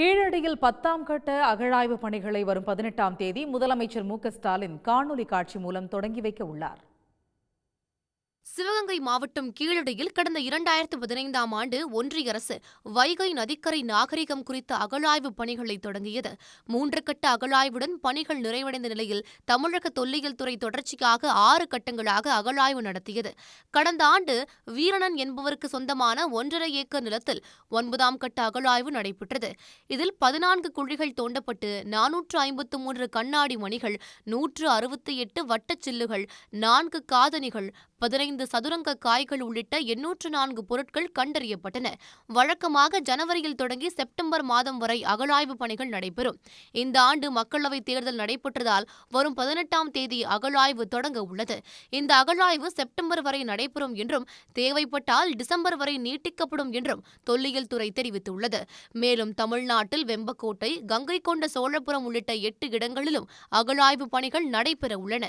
கீழடியில் பத்தாம் கட்ட அகழாய்வு பணிகளை வரும் பதினெட்டாம் தேதி முதலமைச்சர் மு க ஸ்டாலின் காணொலி காட்சி மூலம் தொடங்கி வைக்க உள்ளார். சிவகங்கை மாவட்டம் கீழடியில் கடந்த இரண்டாயிரத்து பதினைந்தாம் ஆண்டு ஒன்றிய அரசு வைகை நதிக்கரை நாகரிகம் குறித்த அகழாய்வு பணிகளை தொடங்கியது. மூன்று கட்ட அகழாய்வுடன் பணிகள் நிறைவடைந்த நிலையில் தமிழக தொல்லியல் துறை தொடர்ச்சியாக ஆறு கட்டங்களாக அகழாய்வு நடத்தியது. கடந்த ஆண்டு வீரணன் என்பவருக்கு சொந்தமான ஒன்றரை ஏக்கர் நிலத்தில் ஒன்பதாம் கட்ட அகழாய்வு நடைபெற்றது. இதில் பதினான்கு குழிகள் தோண்டப்பட்டு நானூற்று ஐம்பத்து மூன்று கண்ணாடி மணிகள் நூற்று அறுபத்தி எட்டு வட்டச்சில்லுகள் நான்கு காதணிகள் பதினைந்து சதுரங்க காய்கள் உள்ளிட்ட எண்ணூற்று நான்கு பொருட்கள் கண்டறியப்பட்டன. வழக்கமாக ஜனவரியில் தொடங்கி செப்டம்பர் மாதம் வரை அகழாய்வு பணிகள் நடைபெறும். இந்த ஆண்டு மக்களவைத் தேர்தல் நடைபெற்றதால் வரும் பதினெட்டாம் தேதி அகழாய்வு தொடங்க உள்ளது. இந்த அகழாய்வு செப்டம்பர் வரை நடைபெறும் என்றும் தேவைப்பட்டால் டிசம்பர் வரை நீட்டிக்கப்படும் என்றும் தொல்லியல் துறை தெரிவித்துள்ளது. மேலும் தமிழ்நாட்டில் வெம்பக்கோட்டை கங்கை கொண்ட சோழபுரம் உள்ளிட்ட எட்டு இடங்களிலும் அகழாய்வு பணிகள் நடைபெற உள்ளன.